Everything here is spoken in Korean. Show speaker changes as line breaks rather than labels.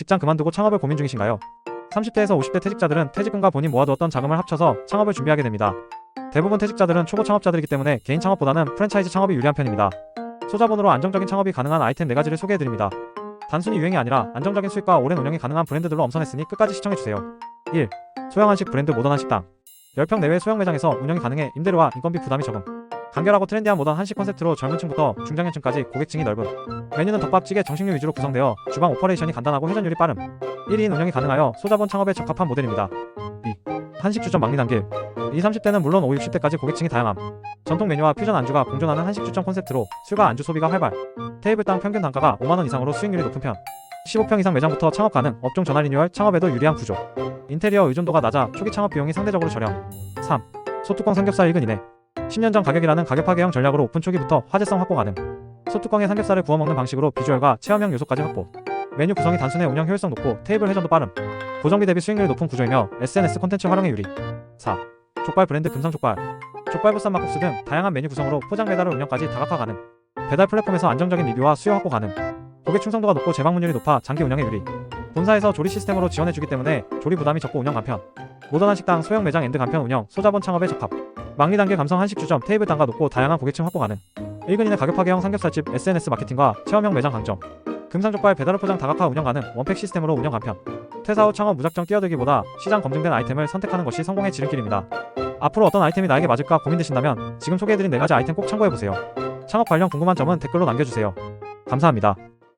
직장 그만두고 창업을 고민 중이신가요? 30대에서 50대 퇴직자들은 퇴직금과 본인 모아두었던 자금을 합쳐서 창업을 준비하게 됩니다. 대부분 퇴직자들은 초보 창업자들이기 때문에 개인 창업보다는 프랜차이즈 창업이 유리한 편입니다. 소자본으로 안정적인 창업이 가능한 아이템 4가지를 소개해드립니다. 단순히 유행이 아니라 안정적인 수익과 오랜 운영이 가능한 브랜드들로 엄선했으니 끝까지 시청해주세요. 1. 소형 한식 브랜드 모던 한 식당 10평 내외 소형 매장에서 운영이 가능해 임대료와 인건비 부담이 적음 간결하고 트렌디한 모던 한식 컨셉트로 젊은 층부터 중장년층까지 고객층이 넓음 메뉴는 덮밥찌개 정식류 위주로 구성되어 주방 오퍼레이션이 간단하고 회전율이 빠름. 1인 운영이 가능하여 소자본 창업에 적합한 모델입니다. 2. 한식 주점 막리단길 20, 30대는 물론 5, 60대까지 고객층이 다양함. 전통 메뉴와 퓨전 안주가 공존하는 한식 주점 콘셉트로 술과 안주 소비가 활발. 테이블당 평균 단가가 5만원 이상으로 수익률이 높은 편. 15평 이상 매장부터 창업 가능 업종 전환 리뉴얼 창업에도 유리한 구조. 인테리어 의존도가 낮아 초기 창업 비용이 상대적으로 저렴. 3. 소뚜껑 삼겹살 1근 이내 10년 전 가격이라는 가격 파괴형 전략으로 오픈 초기부터 화제성 확보 가능. 소뚜껑에 삼겹살을 구워 먹는 방식으로 비주얼과 체험형 요소까지 확보. 메뉴 구성이 단순해 운영 효율성 높고 테이블 회전도 빠름. 고정비 대비 수익률이 높은 구조이며 SNS 콘텐츠 활용에 유리. 4. 족발 브랜드 금상 족발. 족발보쌈 막국수 등 다양한 메뉴 구성으로 포장 배달을 운영까지 다각화 가능. 배달 플랫폼에서 안정적인 리뷰와 수요 확보 가능. 고객 충성도가 높고 재방문율이 높아 장기 운영에 유리. 본사에서 조리 시스템으로 지원해주기 때문에 조리 부담이 적고 운영 간편 모던한 식당 소형 매장 앤드 간편 운영 소자본 창업에 적합. 막리 단계 감성 한식 주점 테이블 단가 높고 다양한 고객층 확보 가능. 1근 이내 가격 파괴형 삼겹살집 SNS 마케팅과 체험형 매장 강점. 금상족발 배달 포장 다각화 운영 가능 원팩 시스템으로 운영 간편. 퇴사 후 창업 무작정 뛰어들기보다 시장 검증된 아이템을 선택하는 것이 성공의 지름길입니다. 앞으로 어떤 아이템이 나에게 맞을까 고민되신다면 지금 소개해드린 4가지 아이템 꼭 참고해보세요. 창업 관련 궁금한 점은 댓글로 남겨주세요. 감사합니다